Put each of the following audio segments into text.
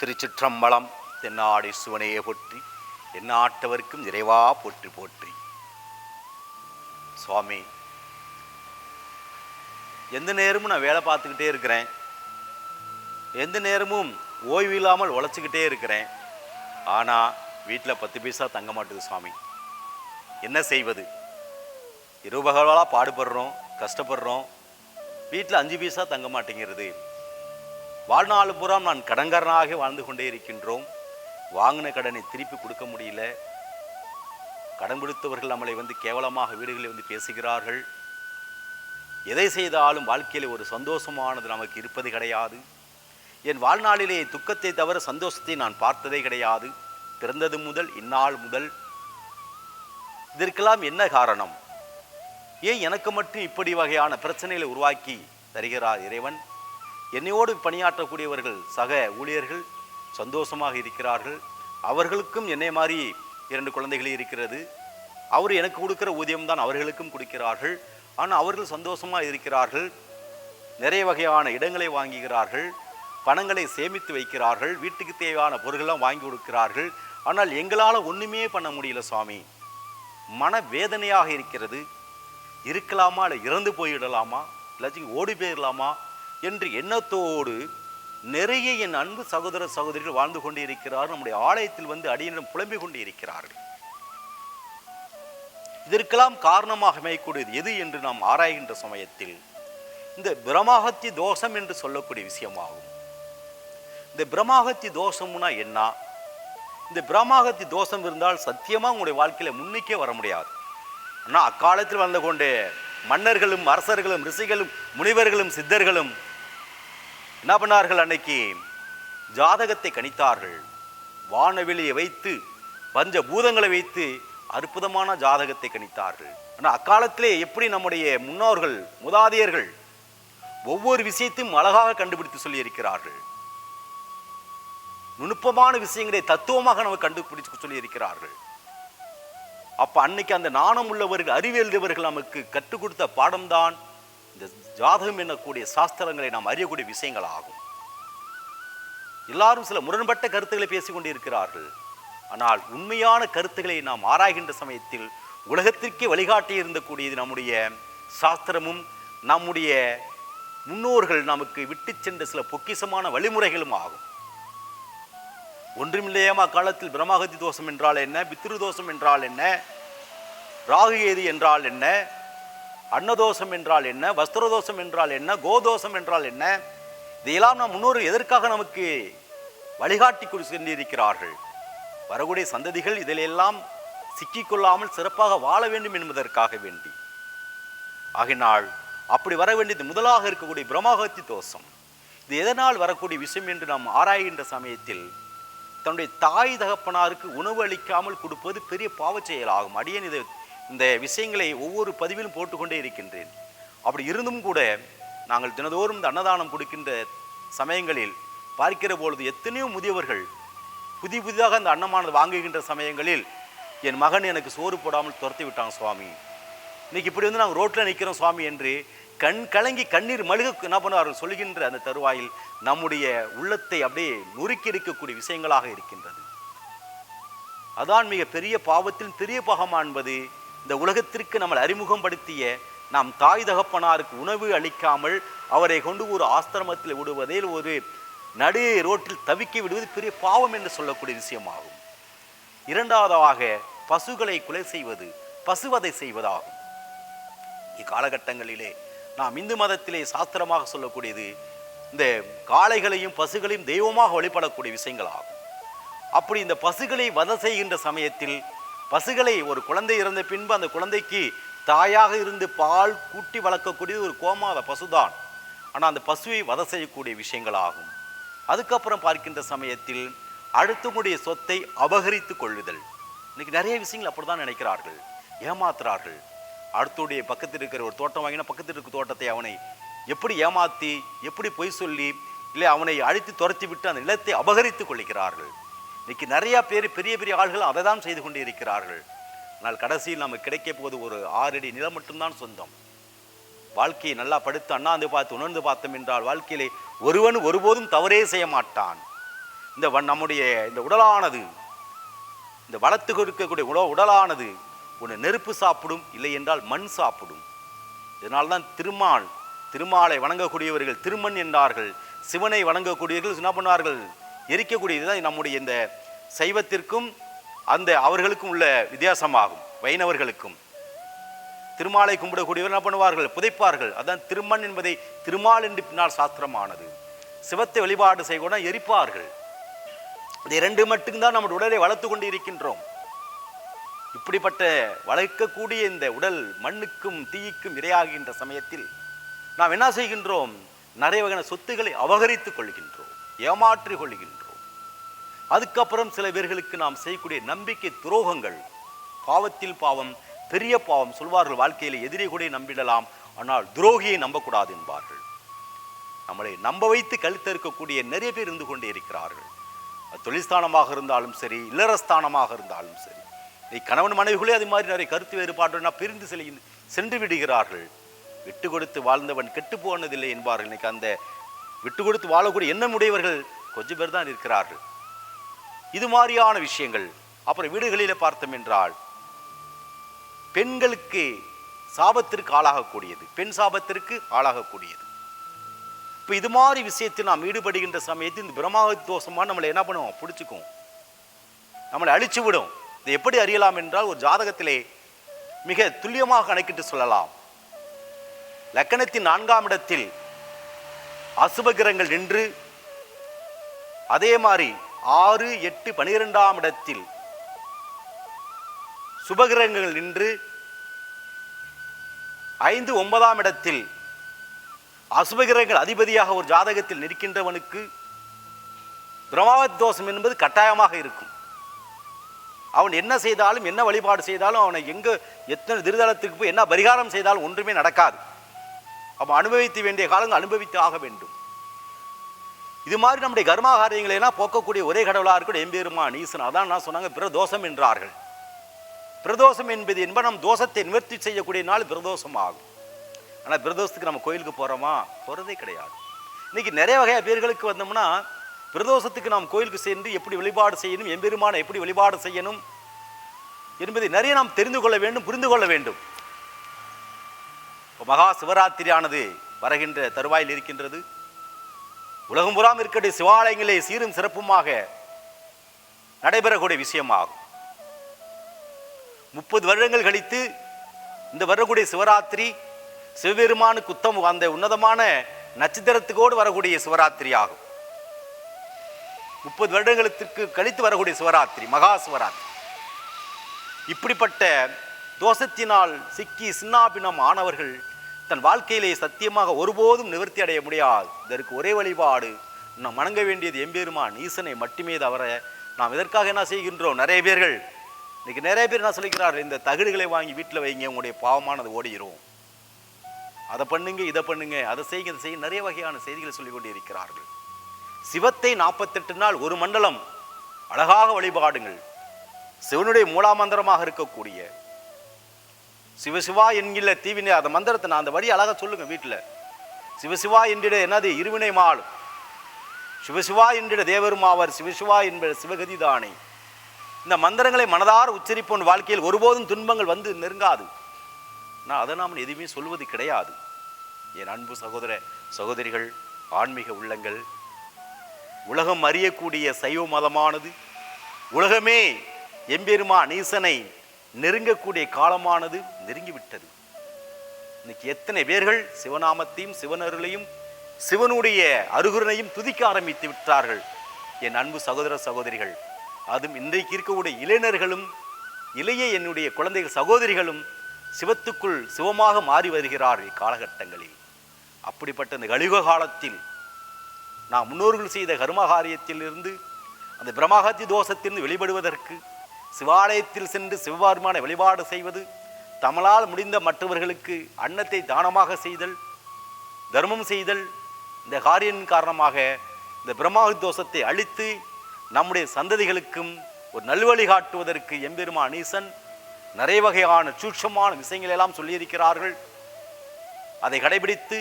திருச்சிற்றம்பலம் தென்னாடி சிவனையே போற்றி எந்நாட்டவர்க்கும் நிறைவா போற்றி போற்றி. சுவாமி எந்த நேரமும் நான் வேலை பார்த்துக்கிட்டே இருக்கிறேன். எந்த நேரமும் ஓய்வு இல்லாமல் உழைச்சிக்கிட்டே இருக்கிறேன். ஆனால் வீட்டில் பத்து பைசா தங்க மாட்டுது சுவாமி. என்ன செய்வது? இருபகலாக பாடுபடுறோம் கஷ்டப்படுறோம். வீட்டில் அஞ்சு பைசா தங்க மாட்டேங்கிறது. வாழ்நாள் பூரா நான் கடன்காரனாக வாழ்ந்து கொண்டே இருக்கின்றோம். வாங்கின கடனை திருப்பி கொடுக்க முடியல. கடன் கொடுத்தவர்கள் நம்மளை வந்து கேவலமாக வீடுகளில் வந்து பேசுகிறார்கள். எதை செய்தாலும் வாழ்க்கையில் ஒரு சந்தோஷமானது நமக்கு இருப்பது கிடையாது. என் வாழ்நாளிலே துக்கத்தை தவிர சந்தோஷத்தை நான் பார்த்ததே கிடையாது. பிறந்தது முதல் இந்நாள் முதல். இதற்கெல்லாம் என்ன காரணம்? ஏன் எனக்கு மட்டும் இப்படி வகையான பிரச்சனைகளை உருவாக்கி தருகிறார் இறைவன்? என்னையோடு பணியாற்றக்கூடியவர்கள் சக ஊழியர்கள் சந்தோஷமாக இருக்கிறார்கள். அவர்களுக்கும் என்னை மாதிரி இரண்டு குழந்தைகள் இருக்கிறது. அவர் எனக்கு கொடுக்கிற ஊதியம் தான் அவர்களுக்கும் கொடுக்கிறார்கள். ஆனால் அவர்கள் சந்தோஷமாக இருக்கிறார்கள். நிறைய வகையான இடங்களை வாங்குகிறார்கள். பணங்களை சேமித்து வைக்கிறார்கள். வீட்டுக்கு தேவையான பொருள்கள்லாம் வாங்கி கொடுக்கிறார்கள். ஆனால் எங்களால் ஒன்றுமே பண்ண முடியல சுவாமி மன வேதனையாக இருக்கிறது. இருக்கலாமா இல்லை இறந்து போயிடலாமா? இல்லாச்சும் ஓடி போயிடலாமா? என்று எண்ணத்தோடு நிறைய என் அன்பு சகோதர சகோதரிகள் வாழ்ந்து கொண்டு இருக்கிறார் நம்முடைய ஆலயத்தில் வந்து அடியிடம் புலம்பிக் கொண்டு இருக்கிறார்கள் இதற்கெல்லாம் காரணமாக அமையக்கூடியது எது என்று நாம் ஆராய்கின்ற சமயத்தில் இந்த பிரமாகத்தி தோஷம் என்று சொல்லக்கூடிய விஷயமாகும். இந்த பிரமாகத்தி தோஷம்னா என்ன? இந்த பிரமாகத்தி தோஷம் இருந்தால் சத்தியமாக உங்களுடைய வாழ்க்கையில் முன்னுக்கே வர முடியாது. ஆனால் அக்காலத்தில் வந்து கொண்டு மன்னர்களும் அரசர்களும் ரிஷிகளும் முனிவர்களும் சித்தர்களும் என்ன பண்ணார்கள் அன்னைக்கு? ஜாதகத்தை கணித்தார்கள். வானவெளியை வைத்து பஞ்ச பூதங்களை வைத்து அற்புதமான ஜாதகத்தை கணித்தார்கள். ஆனால் அக்காலத்திலே எப்படி நம்முடைய முன்னோர்கள் முதாதையர்கள் ஒவ்வொரு விஷயத்தையும் அழகாக கண்டுபிடித்து சொல்லியிருக்கிறார்கள். நுணுப்பமான விஷயங்களை தத்துவமாக நம்ம கண்டுபிடிச்சு சொல்லி இருக்கிறார்கள் அப்ப அன்னைக்கு அந்த நாணம் உள்ளவர்கள் அறிவியல்வர்கள் நமக்கு கற்றுக் கொடுத்த பாடம்தான் இந்த ஜாதகம் என்னக்கூடிய சாஸ்திரங்களை நாம் அறியக்கூடிய விஷயங்கள் ஆகும் எல்லாரும் சில முரண்பட்ட கருத்துக்களை பேசிக் கொண்டிருக்கிறார்கள் ஆனால் உண்மையான கருத்துக்களை நாம் ஆராய்கின்ற சமயத்தில் உலகத்திற்கே வழிகாட்டி இருந்தக்கூடியது நம்முடைய சாஸ்திரமும் நம்முடைய முன்னோர்கள் நமக்கு விட்டு சென்ற சில பொக்கிசமான வழிமுறைகளும் ஆகும். ஒன்றுமில்லையாமா காலத்தில் பிரம்மகத்தி தோஷம் என்றால் என்ன பித்ரு தோஷம் என்றால் என்ன ராகு ஏது என்றால் என்ன அன்னதோஷம் என்றால் என்ன? வஸ்திரதோஷம் என்றால் என்ன? கோதோஷம் என்றால் என்ன? இதையெல்லாம் நம் முன்னோர் எதற்காக நமக்கு வழிகாட்டி சென்றிருக்கிறார்கள்? வரக்கூடிய சந்ததிகள் இதிலெல்லாம் சிக்கிக்கொள்ளாமல் சிறப்பாக வாழ வேண்டும் என்பதற்காக வேண்டி. ஆகினால் அப்படி வர வேண்டியது முதலாக இருக்கக்கூடிய பிரம்மகத்தி தோஷம். இது எதனால் வரக்கூடிய விஷயம் என்று நாம் ஆராய்கின்ற சமயத்தில் தன்னுடைய தாய் தகப்பனாருக்கு உணவு அளிக்காமல் கொடுப்பது பெரிய பாவச் செயலாகும். அடியேன் இது இந்த விஷயங்களை ஒவ்வொரு பதிவிலும் போட்டுக்கொண்டே இருக்கின்றேன். அப்படி இருந்தும் கூட நாங்கள் தினதோறும் இந்த அன்னதானம் கொடுக்கின்ற சமயங்களில் பார்க்கிற பொழுது எத்தனையோ முதியவர்கள் புதி புதிதாக அந்த அன்னமானது வாங்குகின்ற சமயங்களில் என் மகன் எனக்கு சோறு போடாமல் துரத்தி விட்டான் சுவாமி. இன்னைக்கு இப்படி வந்து நாங்கள் ரோட்டில் நிற்கிறோம் சுவாமி என்று கண் கலங்கி கண்ணீர் மழுக என்ன பண்ணுவார்கள் சொல்கின்ற அந்த தருவாயில் நம்முடைய உள்ளத்தை அப்படியே நொறுக்கி எடுக்கக்கூடிய விஷயங்களாக இருக்கின்றது. அதான் மிக பெரிய பாவத்தில் பெரிய பாகமா என்பது இந்த உலகத்திற்கு நம்மளை அறிமுகப்படுத்திய நாம் தாய் தகப்பனாருக்கு உணவு அளிக்காமல் அவரை கொண்டு ஒரு ஆஸ்திரமத்தில் விடுவதில் ஒரு நடு ரோட்டில் தவிக்க விடுவது பெரிய பாவம் என்று சொல்லக்கூடிய விஷயமாகும். இரண்டாவதாக பசுகளை கொலை செய்வது பசுவதை செய்வதாகும். இக்காலகட்டங்களிலே நாம் இந்து மதத்திலே சாஸ்திரமாக சொல்லக்கூடியது இந்த காளைகளையும் பசுகளையும் தெய்வமாக வழிபடக்கூடிய விஷயங்களாகும். அப்படி இந்த பசுகளை வதை செய்கின்ற சமயத்தில் பசுகளை ஒரு குழந்தை இறந்த பின்பு அந்த குழந்தைக்கு தாயாக இருந்து பால் கூட்டி வளர்க்கக்கூடியது ஒரு கோமாத பசுதான். ஆனால் அந்த பசுவை வதை செய்யக்கூடிய விஷயங்கள் ஆகும் அதுக்கப்புறம் பார்க்கின்ற சமயத்தில் அடுத்தவங்களுடைய சொத்தை அபகரித்து கொள்ளுதல். இன்னைக்கு நிறைய விஷயங்கள் அப்படிதான் நினைக்கிறார்கள். ஏமாத்துறார்கள். அடுத்துடைய பக்கத்தில் இருக்கிற ஒரு தோட்டம் வாங்கினா பக்கத்தில் இருக்கிற தோட்டத்தை அவனை எப்படி ஏமாத்தி எப்படி பொய் சொல்லி இல்லை அவனை அழித்து துரத்தி விட்டு அந்த நிலத்தை அபகரித்து கொள்கிறார்கள் இன்னைக்கு நிறையா பேர் பெரிய பெரிய ஆள்கள் அதை தான் செய்து கொண்டு இருக்கிறார்கள். ஆனால் கடைசியில் நமக்கு கிடைக்க போது ஒரு ஆறடி நிலம் மட்டும்தான் சொந்தம். வாழ்க்கையை நல்லா படுத்து அண்ணாந்து பார்த்து உணர்ந்து பார்த்தோம் என்றால் வாழ்க்கையிலே ஒருவன் ஒருபோதும் தவறே செய்ய மாட்டான். இந்த நம்முடைய இந்த உடலானது இந்த வளர்த்து கொடுக்கக்கூடிய உட உடலானது ஒன்று நெருப்பு சாப்பிடும் இல்லை என்றால் மண் சாப்பிடும். இதனால்தான் திருமால் திருமாலை வணங்கக்கூடியவர்கள் திருமண் என்றார்கள். சிவனை வணங்கக்கூடியவர்கள் என்ன எரிக்கக்கூடியது எரிக்கக்கூடியதுதான் நம்முடைய இந்த சைவத்திற்கும் அந்த அவர்களுக்கும் உள்ள வித்தியாசமாகும் வைணவர்களுக்கும். திருமாலை கும்பிடக்கூடியவர் என்ன பண்ணுவார்கள்? புதைப்பார்கள். அதான் திருமண் என்பதை திருமால் என்று பின்னால் சாஸ்திரமானது. சிவத்தை வழிபாடு செய்யக்கூட எரிப்பார்கள். இது இரண்டு மட்டும்தான் நம்முடைய உடலை வளர்த்து கொண்டு இருக்கின்றோம் இப்படிப்பட்ட வளர்க்கக்கூடிய இந்த உடல் மண்ணுக்கும் தீய்க்கும் இரையாகின்ற சமயத்தில் நாம் என்ன செய்கின்றோம்? நிறைய வகையான சொத்துக்களை அபகரித்துக் கொள்கின்றோம். ஏமாற்றிக் கொள்கின்றோம் அதுக்கப்புறம் சில பேர்களுக்கு நாம் செய்யக்கூடிய நம்பிக்கை துரோகங்கள் பாவத்தில் பாவம் பெரிய பாவம் சொல்வார்கள் வாழ்க்கையில் எதிரி கூட நம்பிடலாம். ஆனால் துரோகியை நம்பக்கூடாது என்பார்கள். நம்மளை நம்ப வைத்து கழுத்தறுக்கக்கூடிய நிறைய பேர் இருந்து கொண்டே இருக்கிறார்கள். அது தொழில்ஸ்தானமாக இருந்தாலும் சரி இல்லறஸ்தானமாக இருந்தாலும் சரி. நீ கணவன் மனைவிகளே அது மாதிரி நிறைய கருத்து வேறுபாடுனா பிரிந்து செல்ல சென்று விடுகிறார்கள். விட்டு கொடுத்து வாழ்ந்தவன் கெட்டு போனதில்லை என்பார்கள். இன்னைக்கு அந்த விட்டு கொடுத்து வாழக்கூடிய எண்ணமுடையவர்கள் கொஞ்சம் பேர் தான் இருக்கிறார்கள். இது மாதிரியான விஷயங்கள் அப்புறம் வீடுகளில் பார்த்தோம் என்றால் பெண்களுக்கு சாபத்திற்கு ஆளாகக்கூடியது பெண் சாபத்திற்கு ஆளாகக்கூடியது. இப்போ இது மாதிரி விஷயத்தில் நாம் ஈடுபடுகின்ற சமயத்தில் இந்த பிரம்மாவ தோஷமாக நம்மளை என்ன பண்ணுவோம்? பிடிச்சிக்கும். நம்மளை அழிச்சு விடும். இதை எப்படி அறியலாம் என்றால் ஒரு ஜாதகத்திலே மிக துல்லியமாக கணக்கிட்டு சொல்லலாம். லக்கணத்தின் நான்காம் இடத்தில் அசுபகிரங்கள் நின்று அதே மாதிரி ஆறு எட்டு பனிரெண்டாம் இடத்தில் சுபகிரகங்கள் நின்று ஐந்து ஒன்பதாம் இடத்தில் அசுபகிரகங்கள் அதிபதியாக ஒரு ஜாதகத்தில் நிற்கின்றவனுக்கு பிரமாவத் தோஷம் என்பது கட்டாயமாக இருக்கும். அவன் என்ன செய்தாலும் என்ன வழிபாடு செய்தாலும் அவனை எங்க எத்தனை திருதளத்துக்கு போய் என்ன பரிகாரம் செய்தாலும் ஒன்றுமே நடக்காது. அவன் அனுபவித்து வேண்டிய காலங்கள் அனுபவித்து ஆக வேண்டும். இது மாதிரி நம்முடைய கர்மாகாரியங்களை எல்லாம் போக்கக்கூடிய ஒரே கடவுளாக இருக்கட்டும் எம்பெருமான் ஈசன் அதான் நான் சொன்னாங்க பிரதோஷம் என்றார்கள். பிரதோஷம் என்பது என்ப நம் தோஷத்தை நிவர்த்தி செய்யக்கூடிய நாள் பிரதோஷம் ஆகும் ஆனால் பிரதோஷத்துக்கு நம்ம கோயிலுக்கு போகிறோமா போகிறதே கிடையாது. இன்னைக்கு நிறைய வகையாக பேர்களுக்கு வந்தோம்னா பிரதோஷத்துக்கு நாம் கோயிலுக்கு சென்று எப்படி வழிபாடு செய்யணும் எம்பெருமானை எப்படி வழிபாடு செய்யணும் என்பதை நிறைய நாம் தெரிந்து கொள்ள வேண்டும் புரிந்து கொள்ள வேண்டும். மகா சிவராத்திரியானது வருகின்ற தருவாயில் இருக்கின்றது. உலகம் புறாம் இருக்கிற சிவாலயங்களே சீரும் சிறப்புமாக நடைபெறக்கூடிய விஷயமாகும். முப்பது வருடங்கள் கழித்து இந்த வரக்கூடிய சிவராத்திரி சிவபெருமானுக்கு உத்தம் அந்த உன்னதமான நட்சத்திரத்துக்கோடு வரக்கூடிய சிவராத்திரி ஆகும் முப்பது வருடங்களுக்கு கழித்து வரக்கூடிய சிவராத்திரி மகா சிவராத்திரி இப்படிப்பட்ட தோஷத்தினால் சிக்கி சின்னாபினம் ஆனவர்கள் தன் வாழ்க்கையிலே சத்தியமாக ஒருபோதும் நிவர்த்தி அடைய முடியாது. இதற்கு ஒரே வழிபாடு நாம் வணங்க வேண்டியது எம்பெருமான் ஈசனை மட்டுமே தவிர நாம் இதற்காக என்ன செய்கின்றோம்? நிறைய பேர்கள் இன்னைக்கு நிறைய பேர் என்ன சொல்லிக்கிறார்கள் இந்த தகடுகளை வாங்கி வீட்டில் வைங்க உங்களுடைய பாவமானது ஓடிடும் அதை பண்ணுங்க இதை பண்ணுங்க அதை செய்யுங்க இதை செய்ய நிறைய வகையான செய்திகளை சொல்லிக் கொண்டு இருக்கிறார்கள் சிவத்தை நாற்பத்தெட்டு நாள் ஒரு மண்டலம் அழகாக வழிபாடுங்கள். சிவனுடைய மூலாமந்திரமாக இருக்கக்கூடிய சிவசிவா என்கிற தீவினை அந்த மந்திரத்தை நான் அந்த வழி அழகாக சொல்லுங்க வீட்டில். சிவசிவா என்றிட என்னது? இருவினை மாள் சிவசிவா என்றிட தேவருமாவர் சிவசிவா என்ப சிவகதி தானே. இந்த மந்திரங்களை மனதார உச்சரிப்போன் வாழ்க்கையில் ஒருபோதும் துன்பங்கள் வந்து நெருங்காது. நான் அதை நாம் எதுவுமே சொல்வது கிடையாது. என் அன்பு சகோதர சகோதரிகள் ஆன்மீக உள்ளங்கள் உலகம் அறியக்கூடிய சைவ மதமானது உலகமே எம்பெருமா நீசனை நெருங்கக்கூடிய காலமானது நெருங்கிவிட்டது. இன்னைக்கு எத்தனை பேர்கள் சிவநாமத்தையும் சிவனருளையும் சிவனுடைய அருகுரனையும் துதிக்க ஆரம்பித்து விட்டார்கள். என் அன்பு சகோதர சகோதரிகள் அதுவும் இன்றைக்கு இருக்கக்கூடிய இளைஞர்களும் இளைய என்னுடைய குழந்தைகள் சகோதரிகளும் சிவத்துக்குள் சிவமாக மாறி வருகிறார்கள் காலகட்டங்களில். அப்படிப்பட்ட இந்த கலியுக காலத்தில் நாம் முன்னோர்கள் செய்த கர்மகாரியத்தில் இருந்து அந்த பிரம்மஹத்தி தோஷத்திலிருந்து வெளிப்படுவதற்கு சிவாலயத்தில் சென்று சிவபெருமானை வழிபாடு செய்வது தமிழால் முடிந்த மற்றவர்களுக்கு அன்னத்தை தானமாக செய்தல் தர்மம் செய்தல் இந்த காரியின் காரணமாக இந்த பிரம்மாஹத்தி தோஷத்தை அழித்து நம்முடைய சந்ததிகளுக்கும் ஒரு நல்வழி காட்டுவதற்கு எம்பெருமா ஈசன் நிறைய வகையான சூட்சமான விஷயங்கள் எல்லாம் சொல்லியிருக்கிறார்கள். அதை கடைபிடித்து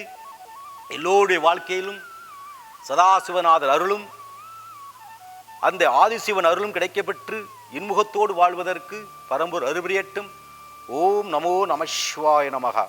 எல்லோருடைய வாழ்க்கையிலும் சதாசிவநாதர் அருளும் அந்த ஆதிசிவன் அருளும் கிடைக்கப்பெற்று இன்முகத்தோடு வாழ்வதற்கு பரம்பூர் அறுபடியட்டும் ஓம் நமோ நம நமகா